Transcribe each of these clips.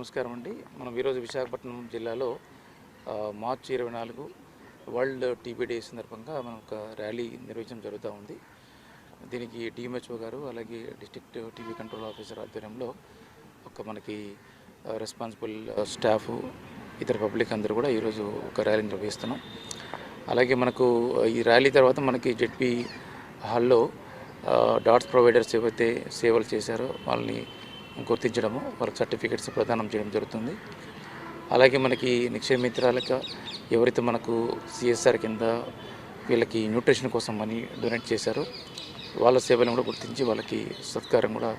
నమస్కారం అండి. మనం ఈరోజు విశాఖపట్నం జిల్లాలో మార్చి ఇరవై నాలుగు వరల్డ్ టీబీ డే సందర్భంగా మనం ఒక ర్యాలీ నిర్వహించడం జరుగుతూ ఉంది. దీనికి డిఎంహెచ్ఓ గారు అలాగే డిస్ట్రిక్ట్ టీబీ కంట్రోల్ ఆఫీసర్ ఆధ్వర్యంలో ఒక మనకి రెస్పాన్సిబుల్ స్టాఫ్ ఇతర పబ్లిక్ అందరూ కూడా ఈరోజు ఒక ర్యాలీ నిర్వహిస్తున్నాం. అలాగే మనకు ఈ ర్యాలీ తర్వాత మనకి జెడ్పీ హాల్లో డాట్స్ ప్రొవైడర్స్ ఏవైతే సేవలు చేశారో వాళ్ళని గుర్తించడము వాళ్ళకి సర్టిఫికెట్స్ ప్రదానం చేయడం జరుగుతుంది. అలాగే మనకి నిక్షయమిత్రాలకు ఎవరైతే మనకు సిఎస్ఆర్ కింద వీళ్ళకి న్యూట్రిషన్ కోసం మనీ డొనేట్ చేశారో వాళ్ళ సేవలను కూడా గుర్తించి వాళ్ళకి సత్కారం కూడా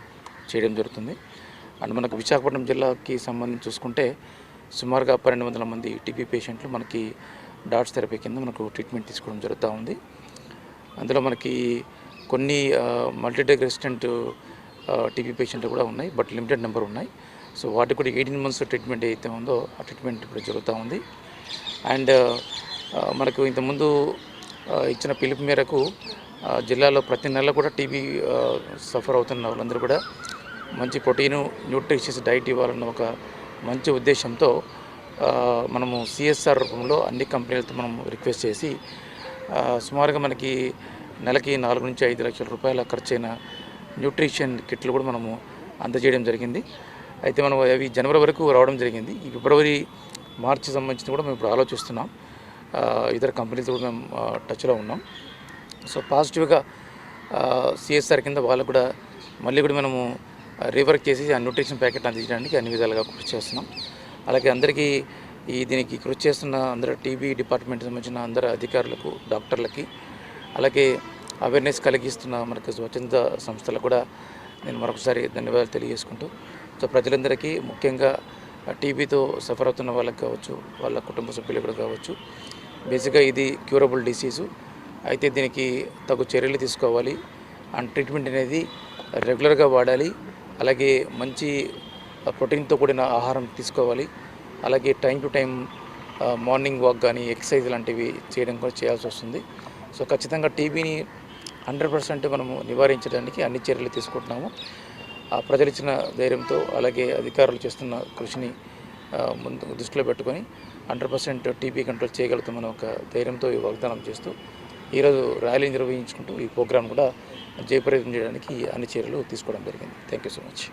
చేయడం జరుగుతుంది. అండ్ మనకు విశాఖపట్నం జిల్లాకి సంబంధించి చూసుకుంటే సుమారుగా పన్నెండు వందల మంది టీబీ పేషెంట్లు మనకి డాట్స్ థెరపీ కింద మనకు ట్రీట్మెంట్ తీసుకోవడం జరుగుతూ ఉంది. అందులో మనకి కొన్ని మల్టీడెగ్ రెసిడెంట్ టీబీ పేషెంట్లు కూడా ఉన్నాయి బట్ లిమిటెడ్ నెంబర్ ఉన్నాయి. సో వాటికి కూడా ఎయిటీన్ మంత్స్ ట్రీట్మెంట్ ఏదైతే ఉందో ఆ ట్రీట్మెంట్ ఇప్పుడు జరుగుతూ ఉంది. అండ్ మనకు ఇంతకుముందు ఇచ్చిన పిలుపు మేరకు జిల్లాలో ప్రతి నెల కూడా టీబీ సఫర్ అవుతున్న వాళ్ళందరూ కూడా మంచి ప్రోటీను న్యూట్రిషియస్ డైట్ ఇవ్వాలన్న ఒక మంచి ఉద్దేశంతో మనము సిఎస్ఆర్ రూపంలో అన్ని కంపెనీలతో మనం రిక్వెస్ట్ చేసి సుమారుగా మనకి నెలకి నాలుగు నుంచి ఐదు లక్షల రూపాయల ఖర్చైన న్యూట్రిషన్ కిట్లు కూడా మనము అందజేయడం జరిగింది. అయితే మనం అవి జనవరి వరకు రావడం జరిగింది. ఈ ఫిబ్రవరి మార్చి సంబంధించి కూడా మేము ఇప్పుడు ఆలోచిస్తున్నాం. ఇతర కంపెనీలతో కూడా మేము టచ్లో ఉన్నాం. సో పాజిటివ్గా సిఎస్ఆర్ కింద వాళ్ళకు కూడా మళ్ళీ కూడా మనము రీవర్క్ చేసి ఆ న్యూట్రిషన్ ప్యాకెట్ అందించడానికి అన్ని విధాలుగా కృషి చేస్తున్నాం. అలాగే అందరికీ ఈ దీనికి కృషి చేస్తున్న అందరు టీబీ డిపార్ట్మెంట్ సంబంధించిన అందరు అధికారులకు డాక్టర్లకి అలాగే అవేర్నెస్ కలిగిస్తున్న మనకి స్వచ్ఛంద సంస్థలకు కూడా నేను మరొకసారి ధన్యవాదాలు తెలియజేసుకుంటూ సో ప్రజలందరికీ ముఖ్యంగా టీబీతో సఫర్ అవుతున్న వాళ్ళకి కావచ్చు వాళ్ళ కుటుంబ సభ్యులు కూడా కావచ్చు బేసిక్గా ఇది క్యూరబుల్ డిసీజు అయితే దీనికి తగు చర్యలు తీసుకోవాలి. అండ్ ట్రీట్మెంట్ అనేది రెగ్యులర్గా వాడాలి. అలాగే మంచి ప్రోటీన్తో కూడిన ఆహారం తీసుకోవాలి. అలాగే time to time morning walk కానీ ఎక్సర్సైజ్ లాంటివి చేయడం కూడా చేయాల్సి వస్తుంది. సో ఖచ్చితంగా టీబీని హండ్రెడ్ పర్సెంట్ మనము నివారించడానికి అన్ని చర్యలు తీసుకుంటున్నాము. ఆ ప్రజలు ఇచ్చిన ధైర్యంతో అలాగే అధికారులు చేస్తున్న కృషిని ముందు దృష్టిలో పెట్టుకొని హండ్రెడ్ పర్సెంట్ టీబీ కంట్రోల్ చేయగలుగుతామని ఒక ధైర్యంతో ఈ వాగ్దానం చేస్తూ ఈరోజు ర్యాలీ నిర్వహించుకుంటూ ఈ ప్రోగ్రాం కూడా జయప్రదం చేయడానికి అన్ని చర్యలు తీసుకోవడం జరిగింది. Thank you so much.